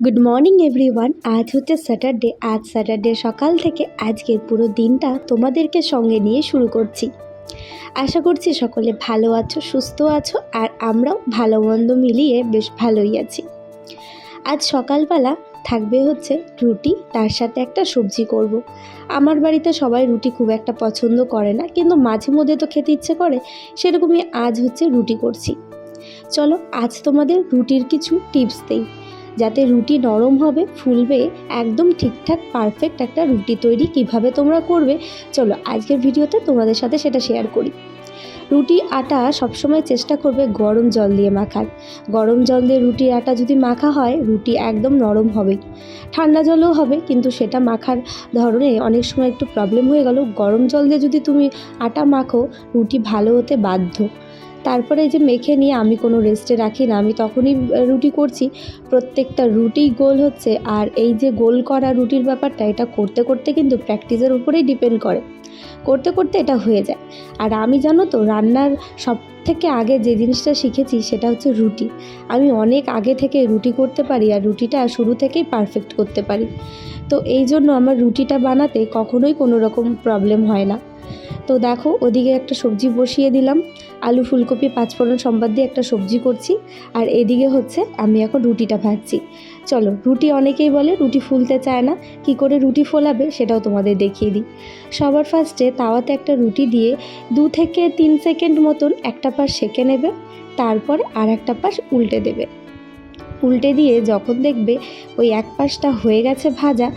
Good morning everyone আজ হচ্ছে Saturday আজ স্যাটারডে সকাল থেকে আজকের পুরো দিনটা তোমাদেরকে সঙ্গে নিয়ে শুরু করছি। আশা করছি সকলে ভালো আছো, সুস্থ আছো, আর আমরাও ভালো মন্দ মিলিয়ে বেশ ভালোই আছি। আজ সকালবেলা থাকবে হচ্ছে রুটি, তার সাথে একটা সবজি করব। আমার বাড়িতে সবাই রুটি খুব একটা পছন্দ করে না, কিন্তু মাঝে মধ্যে তো খেতে ইচ্ছে করে, সেরকমই আজ হচ্ছে রুটি করছি। চলো, আজ তোমাদের রুটির কিছু টিপস দেই। যাতে রুটি নরম হবে, ফুলবে, একদম ঠিকঠাক পারফেক্ট একটা রুটি তৈরি কীভাবে তোমরা করবে, চলো আজকের ভিডিওতে তোমাদের সাথে সেটা শেয়ার করি। রুটি আটা সবসময় চেষ্টা করবে গরম জল দিয়ে মাখার। গরম জল দিয়ে রুটির আটা যদি মাখা হয়, রুটি একদম নরম হবে। ঠান্ডা জলও হবে, কিন্তু সেটা মাখার ধরনে অনেক সময় একটু প্রবলেম হয়ে গেল। গরম জল দিয়ে যদি তুমি আটা মাখো, রুটি ভালো হতে বাধ্য। তারপরে এই যে মেখে নিয়ে আমি কোনো রেস্টে রাখি না, আমি তখনই রুটি করছি। প্রত্যেকটা রুটি গোল হচ্ছে আর এই যে গোল করা রুটির ব্যাপারটা, এটা করতে করতে কিন্তু প্র্যাকটিসের উপরেই ডিপেন্ড করে। করতে করতে এটা হয়ে যায়। আর আমি জানো তো, রান্নার সব থেকে আগে যে জিনিসটা শিখেছি সেটা হচ্ছে রুটি। আমি অনেক আগে থেকে রুটি করতে পারি আর রুটিটা শুরু থেকেই পারফেক্ট করতে পারি। তো এই জন্য আমার রুটিটা বানাতে কখনোই কোনো রকম প্রবলেম হয় না। তো দেখো, ওদিকে একটা সবজি বসিয়ে দিলাম। আলু, ফুলকপি, পাঁচফোড়ন সম্বাদ দিয়ে একটা সবজি করছি। আর এদিকে হচ্ছে, আমি এখন রুটিটা ভাজছি। চলো, রুটি অনেকেই বলে রুটি ফুলতে চায় না। কি করে রুটি ফোলাবে সেটাও তোমাদের দেখিয়ে দিই। সবার ফার্স্টে তাওয়াতে একটা রুটি দিয়ে দু থেকে তিন সেকেন্ড মতন একটা পাশ সেঁকে নেবে। তারপরে আর একটা পাশ উল্টে দেবে। উল্টে দিয়ে যখন দেখবে ওই এক পাশটা হয়ে গেছে ভাজা,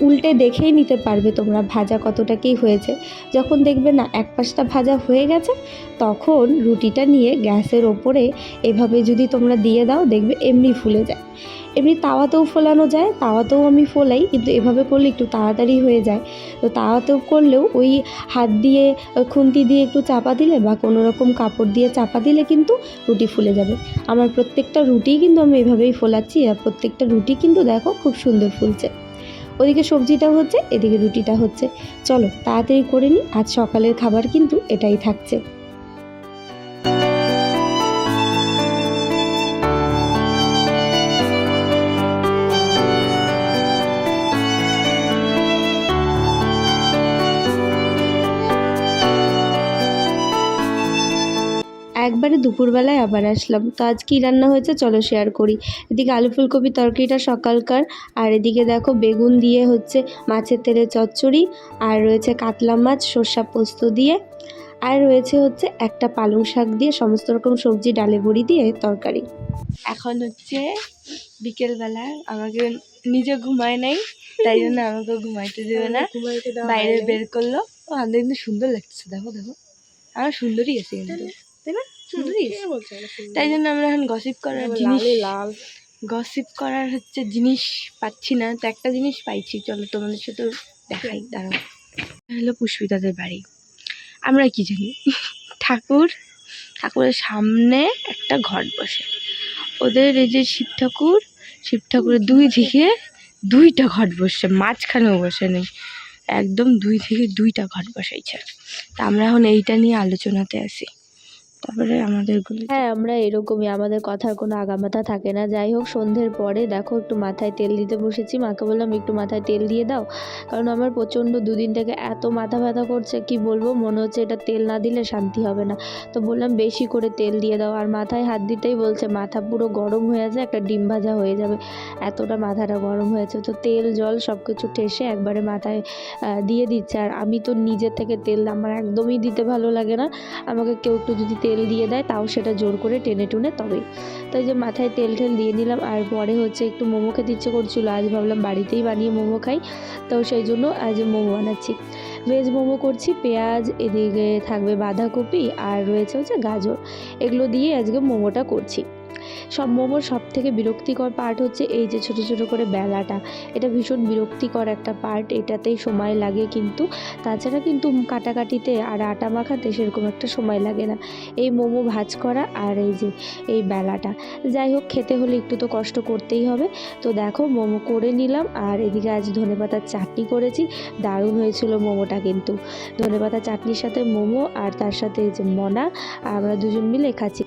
উল্টে দেখেই নিতে পারবে তোমরা ভাজা কতটা কী হয়েছে। যখন দেখবে না এক পাশটা ভাজা হয়ে গেছে, তখন রুটিটা নিয়ে গ্যাসের ওপরে এভাবে যদি তোমরা দিয়ে দাও, দেখবে এমনি ফুলে যায়। এমনি তাওয়াতেও ফোলানো যায়, তাওয়াতেও আমি ফোলাই, কিন্তু এভাবে করলে একটু তাড়াতাড়ি হয়ে যায়। তো তাওয়াতেও করলেও ওই হাত দিয়ে, খুন্তি দিয়ে একটু চাপা দিলে বা কোনো রকম কাপড় দিয়ে চাপা দিলে কিন্তু রুটি ফুলে যাবে। আমার প্রত্যেকটা রুটিই কিন্তু আমি এভাবেই ফোলাচ্ছি, আর প্রত্যেকটা রুটি কিন্তু দেখো খুব সুন্দর ফুলছে। ওদিকে সবজিটা হচ্ছে, এদিকে রুটিটা হচ্ছে। চলো, তাড়াতাড়ি করে নিই, আজ সকালের খাবার কিন্তু এটাই থাকছে। দুপুরবেলায় আবার আসলাম। তো আজ কী রান্না হয়েছে চলো শেয়ার করি। এদিকে আলু ফুলকপি তরকারিটা সকালকার। আর এদিকে দেখো বেগুন দিয়ে হচ্ছে মাছের তেলে চচ্চড়ি আর রয়েছে কাতলা মাছ সর্ষা পোস্ত দিয়ে আর রয়েছে হচ্ছে একটা পালং শাক দিয়ে সমস্ত রকম সবজি ডালে বড়ি দিয়ে তরকারি। এখন হচ্ছে বিকেলবেলা আমাকে নিজে ঘুমায় নাই তাই জন্য আমাকে ঘুমাইতে দেবে না। বাইরে বের করল। আমাদের কিন্তু সুন্দর লাগছে দেখো দেখো। আমার সুন্দরই আছে কিন্তু। তাই না? তাই জন্য আমরা এখন গসিপ করার জিনিস লাল। গসিপ করার হচ্ছে জিনিস পাচ্ছি না তো একটা জিনিস পাইছি। চলো তোমাদের সাথে দেখাই দাঁড়াও। হলো পুষ্পিতাদের বাড়ি। আমরা কি জানি? ঠাকুর ঠাকুরের সামনে একটা ঘট বসে। ওদের এই যে শিব ঠাকুর শিব ঠাকুরের দুই দিকে দুইটা ঘট বসছে মাঝখানেও বসে নেই একদম দুই থেকে দুইটা ঘট বসাইছে। তা আমরা এখন এইটা নিয়ে আলোচনাতে আছি তারপরে আমাদের হ্যাঁ আমরা এরকমই, আমাদের কথার কোনো আগামাথা থাকে না। যাই হোক, সন্ধ্যের পরে দেখো, একটু মাথায় তেল দিতে বসেছি। মাকে বললাম, একটু মাথায় তেল দিয়ে দাও। কারণ আমার প্রচণ্ড দুদিন থেকে এত মাথা ব্যথা করছে, কি বলব? মনে হচ্ছে এটা তেল না দিলে শান্তি হবে না। তো বললাম, বেশি করে তেল দিয়ে দাও। আর মাথায় হাত দিতেই বলছে, মাথা পুরো গরম হয়ে আছে, একটা ডিম ভাজা হয়ে যাবে। এতটা মাথাটা গরম হয়েছে। তো তেল, জল সব কিছু ঠেসে একবারে মাথায় দিয়ে দিচ্ছে। আর আমি তো নিজের থেকে তেল আমার একদমই দিতে ভালো লাগে না। আমাকে কেউ একটু যদি তেল দিয়ে দেয়, তাও সেটা জোর করে টেনে টুনে তবে। তাই যে মাথায় তেল ঠেল দিয়ে নিলাম, আর পরে হচ্ছে একটু মোমো খেতে ইচ্ছে করছিল, আজ ভাবলাম বাড়িতেই বানিয়ে মোমো খাই, তো সেই জন্য আজ মোমো বানাচ্ছি। ভেজ মোমো করছি, পেঁয়াজ, এদিকে থাকবে বাঁধাকপি, আর রয়েছে হচ্ছে গাজর। এগুলো দিয়ে আজকে মোমোটা করছি। সব মোমোর সব থেকে বিরক্তিকর পার্ট হচ্ছে এই যে ছোট ছোট করে বেলাটা। এটা ভীষণ বিরক্তিকর একটা পার্ট এটাতেই সময় লাগে কিন্তু, তাছাড়া কিন্তু কাটাকাটিতে আর আটা মাখাতে সেরকম একটা সময় লাগে না। এই মোমো ভাজ করা আর এই যে, এই বেলাটা। যাই হোক, খেতে হলে একটু তো কষ্ট করতেই হবে। তো দেখো, মোমো করে নিলাম আর এদিকে আজ ধনেপাতার চাটনি করেছি। দারুণ হয়েছিল মোমোটা কিন্তু। ধনে ধনেপাতার চাটনির সাথে মোমো আর তার সাথে এই যে মনা, আমরা দুজন মিলে খাচ্ছি।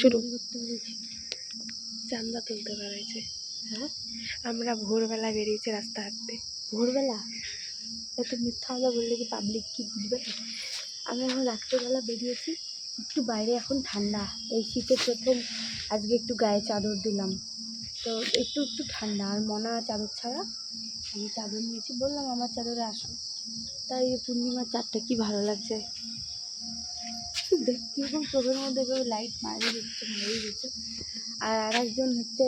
শুরু? চান্দা তুলতে বেরোয়েছে হ্যাঁ? আমরা ভোরবেলা বেরিয়েছি রাস্তা হাঁটতে। ভোরবেলা? এত মিথ্যা কথা বললে কি পাবলিক কি বুঝবে? আমি এখন রাত্রেবেলা বেরিয়েছি একটু বাইরে এখন ঠান্ডা। এই শীতের প্রথম আজকে একটু গায়ে চাদর দিলাম। তো একটু একটু ঠান্ডা আর মনা চাদর ছাড়া আমি চাদর নিয়েছি বললাম আমার চাদরে আসো। তাই পূর্ণিমার চারটা কি ভালো লাগছে? কীরকম চোখের মধ্যে এভাবে লাইট মারিয়ে দিচ্ছে মারিয়ে দিচ্ছে আর আর একজন হচ্ছে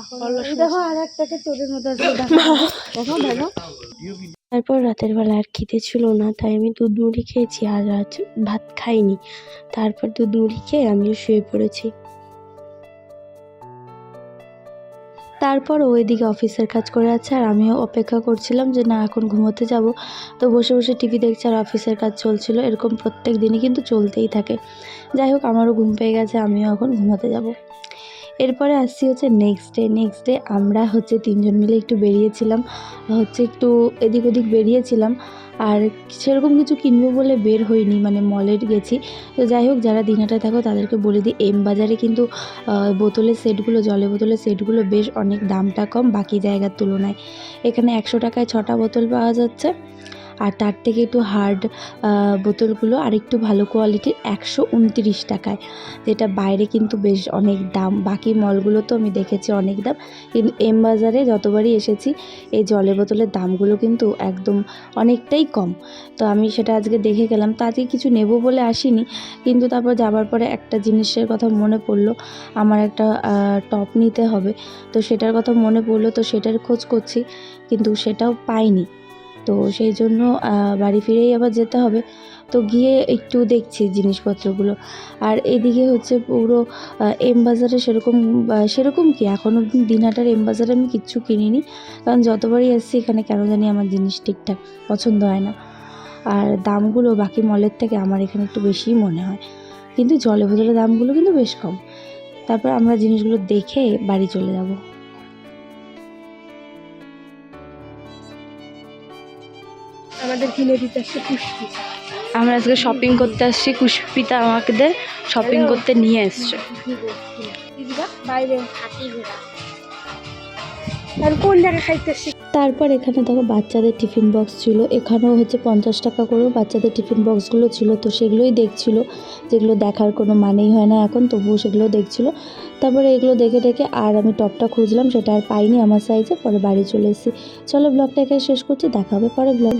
এখন দেখো আর একটাকে চোখের মধ্যে দেখো দেখো। তারপর রাতের বেলা আর খিদে ছিল না তাই আমি দুধ মুড়ি খেয়েছি আর ভাত খাইনি। তারপর দুধ মুড়ি খেয়ে আমিও শুয়ে পড়েছি। তারপর ও এদিকে অফিসের কাজ করে আছে আর আমিও অপেক্ষা করছিলাম যে না, এখন ঘুমোতে যাব। তো বসে বসে টিভি দেখছে আর অফিসের কাজ চলছিল। এরকম প্রত্যেক দিনই কিন্তু চলতেই থাকে। যাই হোক, আমারও ঘুম পেয়ে গেছে, আমিও এখন ঘুমোতে যাব। এরপরে আসছি হচ্ছে নেক্সট ডে নেক্সট ডে আমরা হচ্ছে তিনজন মিলে একটু বেরিয়েছিলাম, হচ্ছে একটু এদিক ওদিক বেরিয়েছিলাম আর সেরকম কিছু কিনবো বলে বের হইনি মানে মলে গেছি। তো যাই হোক, যারা দিনহাটায় থাকো তাদেরকে বলে দিই এম বাজারে কিন্তু বোতলের সেটগুলো, জলের বোতলের সেটগুলো বেশ অনেক দামটা কম, বাকি জায়গার তুলনায়। এখানে একশো টাকায় ছটা বোতল পাওয়া যাচ্ছে। আর তার থেকে একটু হার্ড বোতলগুলো আর একটু ভালো কোয়ালিটির একশো উনত্রিশ টাকায়। যেটা বাইরে কিন্তু বেশ অনেক দাম। বাকি মলগুলো তো আমি দেখেছি অনেক দাম। কিন্তু এম বাজারে যতবারই এসেছি, এই জলের বোতলের দামগুলো কিন্তু একদম অনেকটাই কম। তো আমি সেটা আজকে দেখে গেলাম। তো আজকে কিছু নেব বলে আসিনি। কিন্তু তারপর যাবার পরে একটা জিনিসের কথা মনে পড়ল। আমার একটা টপ নিতে হবে। তো সেটার কথা মনে পড়ল। তো সেটার খোঁজ করছি। কিন্তু সেটাও পাইনি। তো সেই জন্য বাড়ি ফিরেই আবার যেতে হবে। তো গিয়ে একটু দেখছি জিনিসপত্রগুলো। আর এদিকে হচ্ছে পুরো এম বাজারে সেরকম সেরকম কি? এখন অব্দি দিনহাটার এম বাজারে আমি কিচ্ছু কিনিনি। কারণ যতবারই এসেছি এখানে কেন জানি আমার জিনিস ঠিকঠাক পছন্দ হয় না। আর দামগুলো বাকি মলের থেকে আমার এখানে একটু বেশিই মনে হয়। কিন্তু জলে বোতলের দামগুলো কিন্তু বেশ কম। তারপর আমরা জিনিসগুলো দেখে বাড়ি চলে যাব। কিনে দিতে আসছে পুষ্পি আমরা আজকে শপিং করতে আসছি কুশপিতা আমাদের শপিং করতে নিয়ে এসছে। বাইরে। আর কোন জায়গায় খাইতেছি তারপর এখানে দেখো বাচ্চাদের টিফিন বক্স ছিল। এখানেও হচ্ছে পঞ্চাশ টাকা করেও বাচ্চাদের টিফিন বক্সগুলো ছিল তো সেগুলোই দেখছিল। যেগুলো দেখার কোনো মানেই হয় না এখন তবুও সেগুলো দেখছিল। তারপরে এগুলো দেখে দেখে আর আমি টপটা খুঁজলাম সেটা আর পাইনি আমার সাইজে পরে বাড়ি চলে এসেছি। চলো ব্লগটা এখানে শেষ করছি দেখা হবে পরে ব্লগ